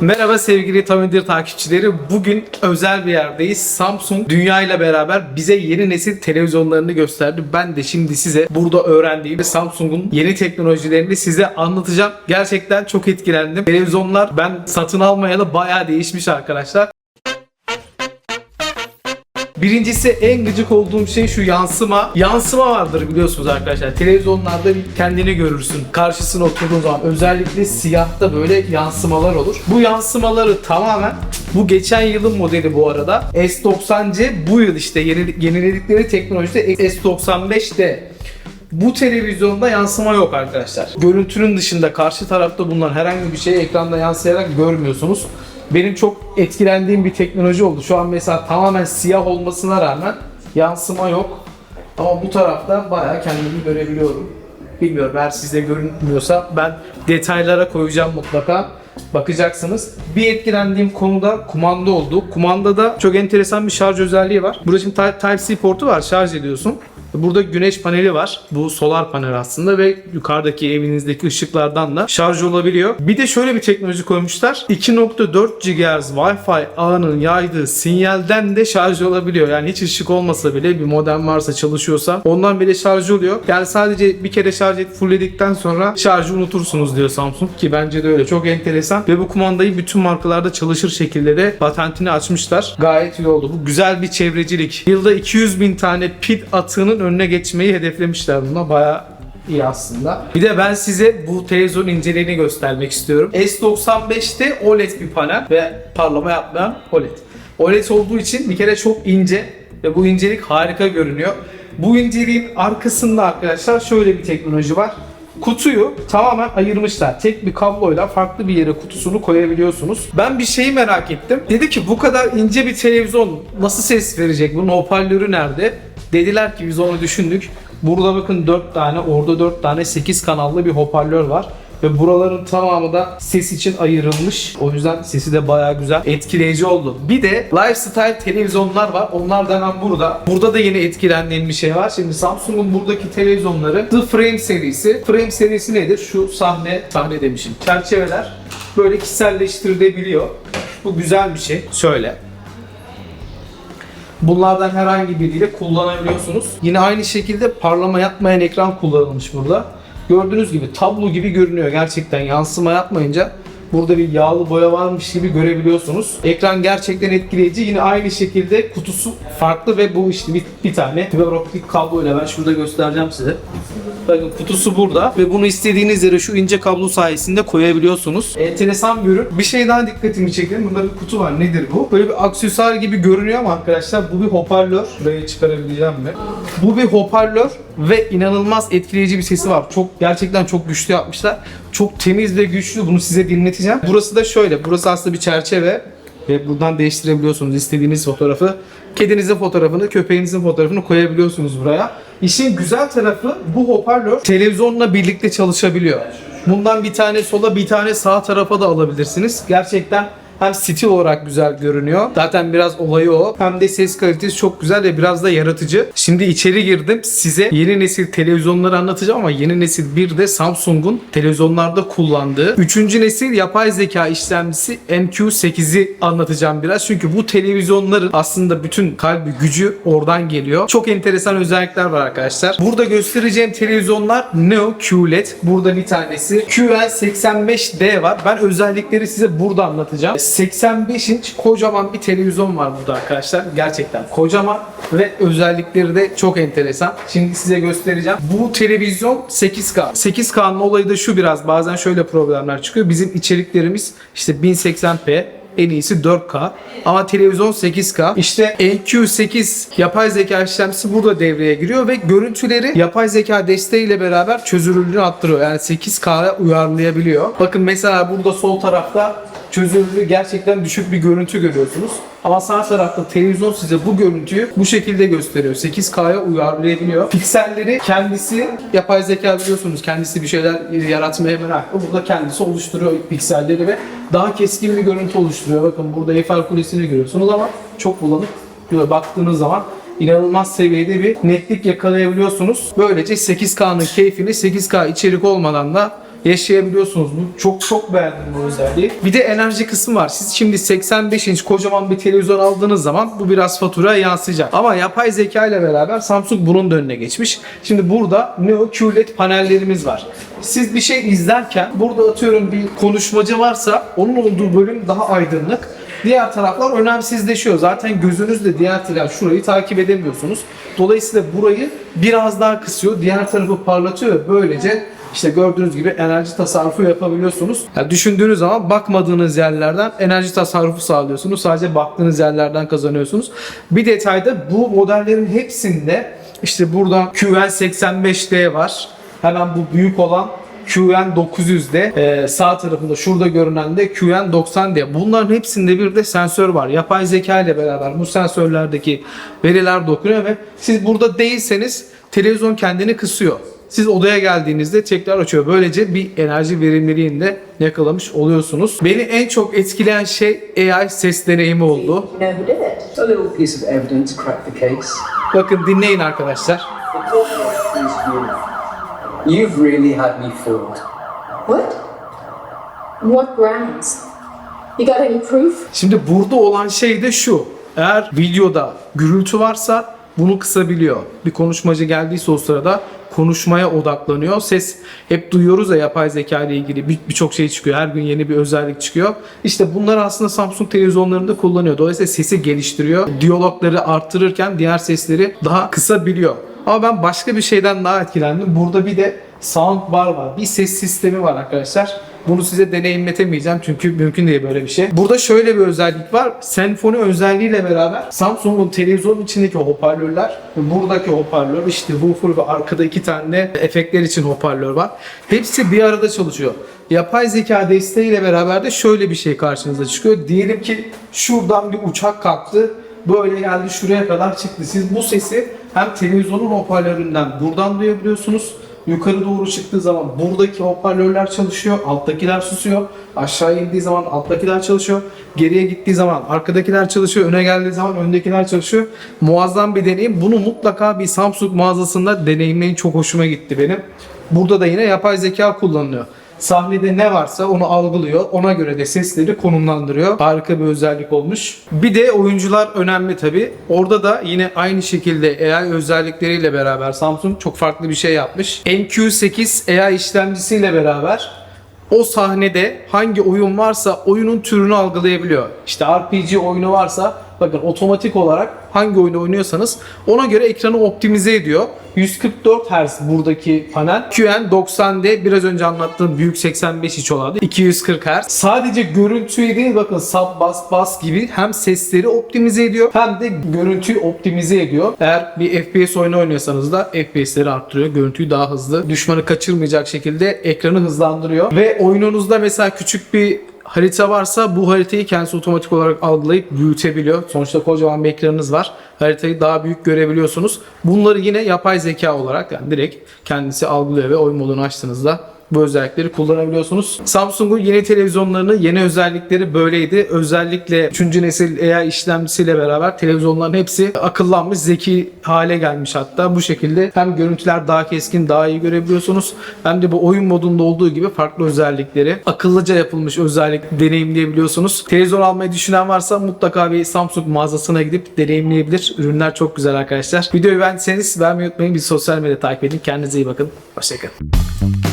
Merhaba sevgili Tamidir takipçileri. Bugün özel bir yerdeyiz. Samsung dünya ile beraber bize yeni nesil televizyonlarını gösterdi. Ben de şimdi size burada öğrendiğim Samsung'un yeni teknolojilerini size anlatacağım. Gerçekten çok etkilendim. Televizyonlar ben satın almayalı bayağı değişmiş arkadaşlar. Birincisi en gıcık olduğum şey şu yansıma. Yansıma vardır biliyorsunuz arkadaşlar. Televizyonlarda kendini görürsün. Karşısına oturduğun zaman özellikle siyahta böyle yansımalar olur. Bu yansımaları tamamen bu geçen yılın modeli bu arada. S90C bu yıl işte yeni, yeniledikleri teknolojide S95'te bu televizyonda yansıma yok arkadaşlar. Görüntünün dışında karşı tarafta bulunan herhangi bir şeyi ekranda yansıyarak görmüyorsunuz. Benim çok etkilendiğim bir teknoloji oldu. Şu an mesela tamamen siyah olmasına rağmen yansıma yok. Ama bu tarafta bayağı kendimi görebiliyorum. Bilmiyorum eğer sizde görünmüyorsa ben detaylara koyacağım mutlaka. Bakacaksınız. Bir etkilendiğim konuda kumanda oldu. Kumandada çok enteresan bir şarj özelliği var. Burada şimdi Type- Type-C portu var. Şarj ediyorsun. Burada güneş paneli var. Bu solar panel aslında ve yukarıdaki evinizdeki ışıklardan da şarj olabiliyor. Bir de şöyle bir teknoloji koymuşlar. 2.4 GHz Wi-Fi ağının yaydığı sinyalden de şarj olabiliyor. Yani hiç ışık olmasa bile bir modem varsa çalışıyorsa ondan bile şarj oluyor. Yani sadece bir kere şarj et fullledikten sonra şarjı unutursunuz diyor Samsung ki bence de öyle. Çok enteresan ve bu kumandayı bütün markalarda çalışır şekilde de patentini açmışlar. Gayet iyi oldu. Bu güzel bir çevrecilik. Yılda 200 bin tane pil atığının önüne geçmeyi hedeflemişler buna. Bayağı iyi aslında. Bir de ben size bu televizyon inceliğini göstermek istiyorum. S95'te OLED bir panel ve parlama yapmayan OLED. OLED olduğu için bir kere çok ince ve bu incelik harika görünüyor. Bu inceliğin arkasında arkadaşlar şöyle bir teknoloji var. Kutuyu tamamen ayırmışlar. Tek bir kabloyla farklı bir yere kutusunu koyabiliyorsunuz. Ben bir şeyi merak ettim. Dedi ki bu kadar ince bir televizyon nasıl ses verecek? Bunun hoparlörü nerede? Dediler ki biz onu düşündük. Burada bakın 4 tane, orada 4 tane 8 kanallı bir hoparlör var. Ve buraların tamamı da ses için ayrılmış. O yüzden sesi de bayağı güzel, etkileyici oldu. Bir de lifestyle televizyonlar var. Onlar da hemen burada. Burada da yeni etkilendiğim bir şey var. Şimdi Samsung'un buradaki televizyonları The Frame serisi. Frame serisi nedir? Şu sahne, sahne demişim. Çerçeveler böyle kişiselleştirilebiliyor. Bu güzel bir şey. Şöyle. Bunlardan herhangi biriyle kullanabiliyorsunuz. Yine aynı şekilde parlama yapmayan ekran kullanılmış burada. Gördüğünüz gibi tablo gibi görünüyor gerçekten yansıma yapmayınca burada bir yağlı boya varmış gibi görebiliyorsunuz. Ekran gerçekten etkileyici. Yine aynı şekilde kutusu farklı ve bu işte bir, bir tane fiber optik kabloyla ben şurada göstereceğim size. Bakın kutusu burada ve bunu istediğiniz yere şu ince kablo sayesinde koyabiliyorsunuz. Enteresan bir ürün. Bir şey daha dikkatimi çekti. Bunda bir kutu var. Nedir bu? Böyle bir aksesuar gibi görünüyor ama arkadaşlar bu bir hoparlör. Burayı çıkarabileceğim mi? Bu bir hoparlör ve inanılmaz etkileyici bir sesi var. Çok gerçekten çok güçlü yapmışlar. Çok temiz ve güçlü. Bunu size dinleteceğim. Burası da şöyle. Burası aslında bir çerçeve ve buradan değiştirebiliyorsunuz istediğiniz fotoğrafı. Kedinizin fotoğrafını, köpeğinizin fotoğrafını koyabiliyorsunuz buraya. İşin güzel tarafı bu hoparlör televizyonla birlikte çalışabiliyor. Bundan bir tane sola bir tane sağ tarafa da alabilirsiniz. Gerçekten hem stil olarak güzel görünüyor. Zaten biraz olayı o. Hem de ses kalitesi çok güzel ve biraz da yaratıcı. Şimdi içeri girdim. Size yeni nesil televizyonları anlatacağım ama yeni nesil bir de Samsung'un televizyonlarda kullandığı 3. nesil yapay zeka işlemcisi MQ8'i anlatacağım biraz. Çünkü bu televizyonların aslında bütün kalbi gücü oradan geliyor. Çok enteresan özellikler var arkadaşlar. Burada göstereceğim televizyonlar Neo QLED. Burada bir tanesi. QL85D var. Ben özellikleri size burada anlatacağım. 85 inç kocaman bir televizyon var burada arkadaşlar. Gerçekten kocaman ve özellikleri de çok enteresan. Şimdi size göstereceğim. Bu televizyon 8K. 8K'nın olayı da şu biraz bazen şöyle problemler çıkıyor. Bizim içeriklerimiz işte 1080p en iyisi 4K. Ama televizyon 8K. İşte NQ8 yapay zeka işlemcisi burada devreye giriyor ve görüntüleri yapay zeka desteğiyle beraber çözünürlüğünü arttırıyor. Yani 8K'ya uyarlayabiliyor. Bakın mesela burada sol tarafta çözünürlüğü gerçekten düşük bir görüntü görüyorsunuz. Ama sağ tarafta televizyon size bu görüntüyü bu şekilde gösteriyor. 8K'ya uyarlayabiliyor. Pikselleri kendisi yapay zeka biliyorsunuz. Kendisi bir şeyler yaratmaya meraklı. Burada kendisi oluşturuyor pikselleri ve daha keskin bir görüntü oluşturuyor. Bakın burada Eiffel Kulesi'ni görüyorsunuz ama çok bulanık. Böyle baktığınız zaman inanılmaz seviyede bir netlik yakalayabiliyorsunuz. Böylece 8K'nın keyfini 8K içerik olmadan da yaşayabiliyorsunuz. Bu çok çok beğendim bu özelliği. Bir de enerji kısmı var. Siz şimdi 85 inç kocaman bir televizyon aldığınız zaman bu biraz faturaya yansıyacak. Ama yapay zeka ile beraber Samsung bunun da önüne geçmiş. Şimdi burada Neo QLED panellerimiz var. Siz bir şey izlerken burada atıyorum bir konuşmacı varsa onun olduğu bölüm daha aydınlık. Diğer taraflar önemsizleşiyor. Zaten gözünüzle diğer taraf şurayı takip edemiyorsunuz. Dolayısıyla burayı biraz daha kısıyor. Diğer tarafı parlatıyor ve böylece işte gördüğünüz gibi enerji tasarrufu yapabiliyorsunuz. Yani düşündüğünüz zaman bakmadığınız yerlerden enerji tasarrufu sağlıyorsunuz. Sadece baktığınız yerlerden kazanıyorsunuz. Bir detayda bu modellerin hepsinde işte burada QN85D var. Hemen bu büyük olan QN900'de e, sağ tarafında şurada görünen de QN90D. Bunların hepsinde bir de sensör var. Yapay zeka ile beraber bu sensörlerdeki veriler dokunuyor ve siz burada değilseniz televizyon kendini kısıyor. Siz odaya geldiğinizde tekrar açıyor. Böylece bir enerji verimliliğini de yakalamış oluyorsunuz. Beni en çok etkileyen şey AI ses deneyimi oldu. Bakın dinleyin arkadaşlar. The court is you. You've really had me fooled. What? On what grounds? You got any proof? Şimdi burada olan şey de şu. Eğer videoda gürültü varsa bunu kısabiliyor. Bir konuşmacı geldiyse o sırada konuşmaya odaklanıyor. Ses hep duyuyoruz ya yapay zeka ile ilgili bir- birçok şey çıkıyor. Her gün yeni bir özellik çıkıyor. İşte bunlar aslında Samsung televizyonlarında kullanıyor. Dolayısıyla sesi geliştiriyor. Diyalogları arttırırken diğer sesleri daha kısabiliyor. Ama ben başka bir şeyden daha etkilendim. Burada bir de soundbar var. Bir ses sistemi var arkadaşlar. Bunu size deneyimletemeyeceğim çünkü mümkün değil böyle bir şey. Burada şöyle bir özellik var. Senfoni özelliğiyle beraber Samsung'un televizyonun içindeki hoparlörler, buradaki hoparlör, işte woofer ve arkada iki tane efektler için hoparlör var. Hepsi bir arada çalışıyor. Yapay zeka desteğiyle beraber de şöyle bir şey karşınıza çıkıyor. Diyelim ki şuradan bir uçak kalktı. Böyle geldi şuraya kadar çıktı. Siz bu sesi hem televizyonun hoparlöründen buradan duyabiliyorsunuz. Yukarı doğru çıktığı zaman buradaki hoparlörler çalışıyor, alttakiler susuyor. Aşağı indiği zaman alttakiler çalışıyor. Geriye gittiği zaman arkadakiler çalışıyor. Öne geldiği zaman öndekiler çalışıyor. Muazzam bir deneyim. Bunu mutlaka bir Samsung mağazasında deneyimleyin. Çok hoşuma gitti benim. Burada da yine yapay zeka kullanılıyor. Sahnede ne varsa onu algılıyor. Ona göre de sesleri konumlandırıyor. Harika bir özellik olmuş. Bir de oyuncular önemli tabi. Orada da yine aynı şekilde AI özellikleriyle beraber Samsung çok farklı bir şey yapmış. MQ8 AI işlemcisiyle beraber o sahnede hangi oyun varsa oyunun türünü algılayabiliyor. İşte RPG oyunu varsa bakın otomatik olarak hangi oyunu oynuyorsanız ona göre ekranı optimize ediyor. 144 Hz buradaki panel. QN90D biraz önce anlattığım büyük 85 inç olanı 240 Hz. Sadece görüntüyü değil bakın sub bass bass gibi hem sesleri optimize ediyor hem de görüntüyü optimize ediyor. Eğer bir FPS oyunu oynuyorsanız da FPS'leri arttırıyor. Görüntüyü daha hızlı, düşmanı kaçırmayacak şekilde ekranı hızlandırıyor. Ve oyununuzda mesela küçük bir harita varsa bu haritayı kendisi otomatik olarak algılayıp büyütebiliyor. Sonuçta kocaman bir ekranınız var. Haritayı daha büyük görebiliyorsunuz. Bunları yine yapay zeka olarak yani direkt kendisi algılıyor ve oyun modunu açtığınızda bu özellikleri kullanabiliyorsunuz. Samsung'un yeni televizyonlarının yeni özellikleri böyleydi. Özellikle 3. nesil AI işlemcisiyle beraber televizyonların hepsi akıllanmış, zeki hale gelmiş hatta. Bu şekilde hem görüntüler daha keskin, daha iyi görebiliyorsunuz. Hem de bu oyun modunda olduğu gibi farklı özellikleri akıllıca yapılmış özellik deneyimleyebiliyorsunuz. Televizyon almayı düşünen varsa mutlaka bir Samsung mağazasına gidip deneyimleyebilir. Ürünler çok güzel arkadaşlar. Videoyu beğendiyseniz beğenmeyi unutmayın. Bizi sosyal medyada takip edin. Kendinize iyi bakın. Hoşçakalın.